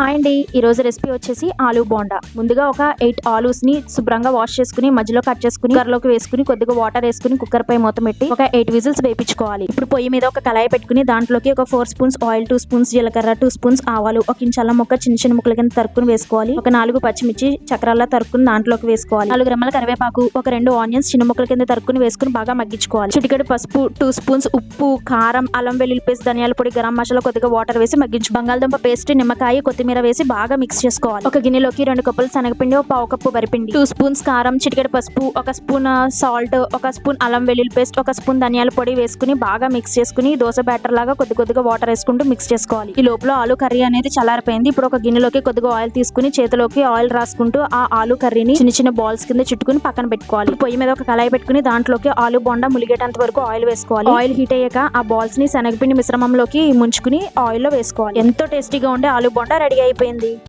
Hi అండి ఈ రోజు రెసిపీ వచ్చేసి ఆలూ బోండా. ముందుగా ఒక ఎయిట్ ఆలూస్ని శుభ్రంగా వాష్ చేసుకుని మధ్యలో కట్ చేసుకుని కుక్కర్లోకి వేసుకుని కొద్దిగా వాటర్ వేసుకుని కుక్కర్ పై మూత పెట్టి ఒక ఎయిట్ విజిల్స్ వేపించుకోవాలి. ఇప్పుడు పొయ్యి మీద ఒక కళాయి పెట్టుకుని దాంట్లోకి ఒక four spoons oil two spoons జీలకర్ర టూ స్పూన్స్ ఆవాలు ఒక ఇంచ్ మొక్క చిన్న చిన్న ముక్కల కింద తరుక్కుని వేసుకోవాలి. ఒక నాలుగు పచ్చిమిర్చి చక్రాల తరుక్కుని దాంట్లోకి వేసుకోవాలి. నాలుగు రెమ్మల కరివేపాకు ఒక రెండు ఆనియన్స్ చిన్న ముక్కల కింద తరుక్కుని వేసుకుని బాగా మగ్గించుకోవాలి. చిటికెడు పసుపు టూ స్పూన్స్ ఉప్పు కారం అల్లం వెల్లుల్లి పేస్ట్ ధనియాల పొడి గరం మసాలా కొద్దిగా వాటర్ వేసి మగ్గించు. బంగాళదుంప పేస్ట్ నిమ్మకాయ కొత్తిమీర కొత్తిమీర వేసి బాగా మిక్స్ చేసుకోవాలి. ఒక గిన్నెలోకి రెండు కప్పులు శనగపిండి ఒక పావు కప్పు వరిపిండి. టూ స్పూన్స్ కారం చిటికెడు పసుపు ఒక స్పూన్ సాల్ట్ ఒక స్పూన్ అల్లం వెల్లుల్లి పేస్ట్ ఒక స్పూన్ ధనియాల పొడి వేసుకుని బాగా మిక్స్ చేసుకుని దోశ బ్యాటర్ లాగా కొద్ది కొద్దిగా వాటర్ వేసుకుంటూ మిక్స్ చేసుకోవాలి. ఈ లోపల ఆలు కర్రీ అనేది చల్లారిపోయింది. ఇప్పుడు ఒక గిన్నెలోకి కొద్దిగా ఆయిల్ తీసుకుని చేతిలోకి ఆయిల్ రాసుకుంటూ ఆ ఆలు కర్రీని చిన్న చిన్న బాల్స్ కింద చుట్టుకుని పక్కన పెట్టుకోవాలి. పొయ్యి మీద ఒక కళాయి పెట్టుకుని దాంట్లోకి ఆలు బొండ ములిగేటంత వరకు ఆయిల్ వేసుకోవాలి. ఆయిల్ హీట్ అయ్యాక ఆ బాల్స్ని శనగపిండి మిశ్రమంలోకి ముంచుకుని ఆయిల్లో వేసుకోవాలి. ఎంతో టేస్టీగా ఉండే ఆలు బొండ రెడీ అయిపోయింది.